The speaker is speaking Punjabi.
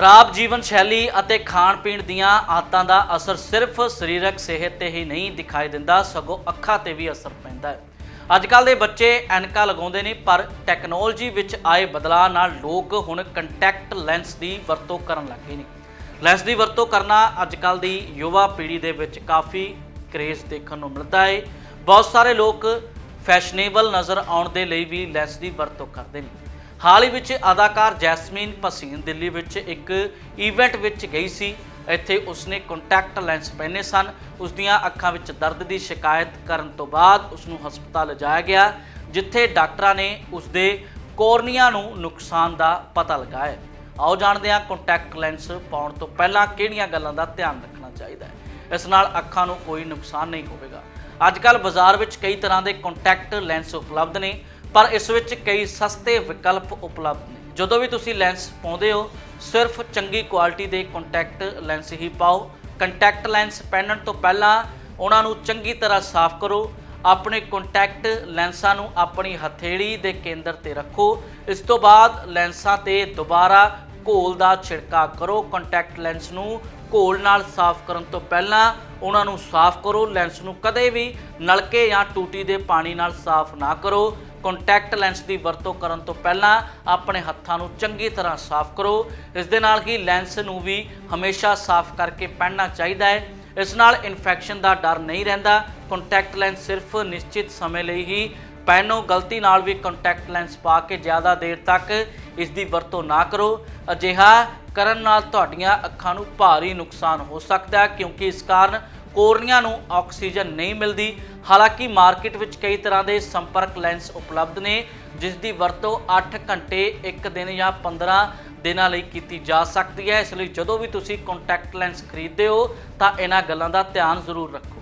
ਖਰਾਬ ਜੀਵਨ ਸ਼ੈਲੀ ਅਤੇ ਖਾਣ ਪੀਣ ਦੀਆਂ ਆਦਤਾਂ ਦਾ ਅਸਰ ਸਿਰਫ ਸਰੀਰਕ ਸਿਹਤ ਤੇ ਹੀ ਨਹੀਂ ਦਿਖਾਈ ਦਿੰਦਾ, ਸਗੋਂ ਅੱਖਾਂ ਤੇ ਵੀ ਅਸਰ ਪੈਂਦਾ ਹੈ। ਅੱਜ ਕੱਲ ਦੇ ਬੱਚੇ ਐਨਕਾ ਲਗਾਉਂਦੇ ਨੇ, ਪਰ ਟੈਕਨੋਲੋਜੀ ਵਿੱਚ ਆਏ ਬਦਲਾਅ ਨਾਲ ਲੋਕ ਹੁਣ ਕੰਟੈਕਟ ਲੈਂਸ ਦੀ ਵਰਤੋਂ ਕਰਨ ਲੱਗ ਗਏ ਨੇ। ਲੈਂਸ ਦੀ ਵਰਤੋਂ ਕਰਨਾ ਅੱਜ ਕੱਲ ਦੀ ਯੁਵਾ ਪੀੜ੍ਹੀ ਦੇ ਵਿੱਚ ਕਾਫੀ ਕਰੇਜ਼ ਦੇਖਣ ਨੂੰ ਮਿਲਦਾ ਹੈ। ਬਹੁਤ ਸਾਰੇ ਲੋਕ ਫੈਸ਼ਨੇਬਲ ਨਜ਼ਰ ਆਉਣ ਦੇ ਲਈ ਵੀ ਲੈਂਸ ਦੀ ਵਰਤੋਂ ਕਰਦੇ ਨੇ। ਹਾਲ ਹੀ ਵਿੱਚ ਅਦਾਕਾਰ ਜੈਸਮੀਨ ਭਸੀਨ ਦਿੱਲੀ ਵਿੱਚ ਇੱਕ ਇਵੈਂਟ ਵਿੱਚ ਗਈ ਸੀ। ਇੱਥੇ ਉਸਨੇ ਕੰਟੈਕਟ ਲੈਂਸ ਪਹਿਨੇ ਸਨ। ਉਸ ਦੀਆਂ ਅੱਖਾਂ ਵਿੱਚ ਦਰਦ ਦੀ ਸ਼ਿਕਾਇਤ ਕਰਨ ਤੋਂ ਬਾਅਦ ਉਸ ਨੂੰ ਹਸਪਤਾਲ ਲਿਜਾਇਆ ਗਿਆ, ਜਿੱਥੇ ਡਾਕਟਰਾਂ ਨੇ ਉਸ ਦੇ ਕੋਰਨੀਆ ਨੂੰ ਨੁਕਸਾਨ ਦਾ ਪਤਾ ਲਗਾਇਆ। ਆਓ ਜਾਣਦੇ ਹਾਂ ਕੰਟੈਕਟ ਲੈਂਸ ਪਾਉਣ ਤੋਂ ਪਹਿਲਾਂ ਕਿਹੜੀਆਂ ਗੱਲਾਂ ਦਾ ਧਿਆਨ ਰੱਖਣਾ ਚਾਹੀਦਾ ਹੈ। ਇਸ ਨਾਲ ਅੱਖਾਂ ਨੂੰ ਕੋਈ ਨੁਕਸਾਨ ਨਹੀਂ ਹੋਵੇਗਾ। ਅੱਜ ਕੱਲ ਬਾਜ਼ਾਰ ਵਿੱਚ ਕਈ ਤਰ੍ਹਾਂ ਦੇ ਕੰਟੈਕਟ ਲੈਂਸ ਉਪਲਬਧ ਨੇ। ਪਰ ਇਸ ਵਿੱਚ ਕਈ ਸਸਤੇ ਵਿਕਲਪ ਉਪਲਬਧ ਨੇ। ਜਦੋਂ ਵੀ ਤੁਸੀਂ ਲੈਂਸ ਪਾਉਂਦੇ ਹੋ, ਸਿਰਫ ਚੰਗੀ ਕੁਆਲਿਟੀ ਦੇ ਕੰਟੈਕਟ ਲੈਂਸ ਹੀ ਪਾਓ। ਕੰਟੈਕਟ ਲੈਂਸ ਪਹਿਨਣ ਤੋਂ ਪਹਿਲਾਂ ਉਹਨਾਂ ਨੂੰ ਚੰਗੀ ਤਰ੍ਹਾਂ ਸਾਫ਼ ਕਰੋ। ਆਪਣੇ ਕੰਟੈਕਟ ਲੈਂਸਾਂ ਨੂੰ ਆਪਣੀ ਹਥੇਲੀ ਦੇ ਕੇਂਦਰ ਤੇ ਰੱਖੋ। ਇਸ ਤੋਂ ਬਾਅਦ ਲੈਂਸਾਂ ਤੇ ਦੁਬਾਰਾ ਘੋਲ ਦਾ ਛਿੜਕਾ ਕਰੋ। ਕੰਟੈਕਟ ਲੈਂਸ ਨੂੰ ਘੋਲ ਨਾਲ ਸਾਫ਼ ਕਰਨ ਤੋਂ ਪਹਿਲਾਂ ਉਹਨਾਂ ਨੂੰ ਸਾਫ਼ ਕਰੋ। ਲੈਂਸ ਨੂੰ ਕਦੇ ਵੀ ਨਲਕੇ ਜਾਂ ਟੂਟੀ ਦੇ ਪਾਣੀ ਨਾਲ ਸਾਫ਼ ਨਾ ਕਰੋ। ਕੰਟੈਕਟ ਲੈਂਸ ਦੀ ਵਰਤੋਂ ਕਰਨ ਤੋਂ ਪਹਿਲਾਂ ਆਪਣੇ ਹੱਥਾਂ ਨੂੰ ਚੰਗੀ ਤਰ੍ਹਾਂ ਸਾਫ਼ ਕਰੋ। ਇਸ ਦੇ ਨਾਲ ਹੀ ਲੈਂਸ ਨੂੰ ਵੀ ਹਮੇਸ਼ਾ ਸਾਫ਼ ਕਰਕੇ ਪਹਿਨਣਾ ਚਾਹੀਦਾ ਹੈ। ਇਸ ਨਾਲ ਇਨਫੈਕਸ਼ਨ ਦਾ ਡਰ ਨਹੀਂ ਰਹਿੰਦਾ। ਕੰਟੈਕਟ ਲੈਂਸ ਸਿਰਫ ਨਿਸ਼ਚਿਤ ਸਮੇਂ ਲਈ ਹੀ ਪਹਿਨੋ ਗਲਤੀ ਨਾਲ ਵੀ ਕੰਟੈਕਟ ਲੈਂਸ ਪਾ ਕੇ ਜ਼ਿਆਦਾ ਦੇਰ ਤੱਕ ਇਸ ਦੀ ਵਰਤੋਂ ਨਾ ਕਰੋ। ਅਜਿਹਾ ਕਰਨ ਨਾਲ ਤੁਹਾਡੀਆਂ ਅੱਖਾਂ ਨੂੰ ਭਾਰੀ ਨੁਕਸਾਨ ਹੋ ਸਕਦਾ ਹੈ ਕਿਉਂਕਿ ਇਸ ਕਾਰਨ ਕੋਰਨੀਆਂ ਨੂੰ ਆਕਸੀਜਨ ਨਹੀਂ ਮਿਲਦੀ। ਹਾਲਾਂਕਿ ਮਾਰਕੀਟ ਵਿੱਚ ਕਈ ਤਰ੍ਹਾਂ ਦੇ ਸੰਪਰਕ ਲੈਂਸ ਉਪਲਬਧ ਨੇ ਜਿਸ ਦੀ ਵਰਤੋਂ 8 ਘੰਟੇ, ਇੱਕ ਦਿਨ ਜਾਂ 15 ਦਿਨਾਂ ਲਈ ਕੀਤੀ ਜਾ ਸਕਦੀ ਹੈ। ਇਸ ਲਈ ਜਦੋਂ ਵੀ ਤੁਸੀਂ ਕੰਟੈਕਟ ਲੈਂਸ ਖਰੀਦਦੇ ਹੋ, ਤਾਂ ਇਹਨਾਂ ਗੱਲਾਂ ਦਾ ਧਿਆਨ ਜ਼ਰੂਰ ਰੱਖੋ।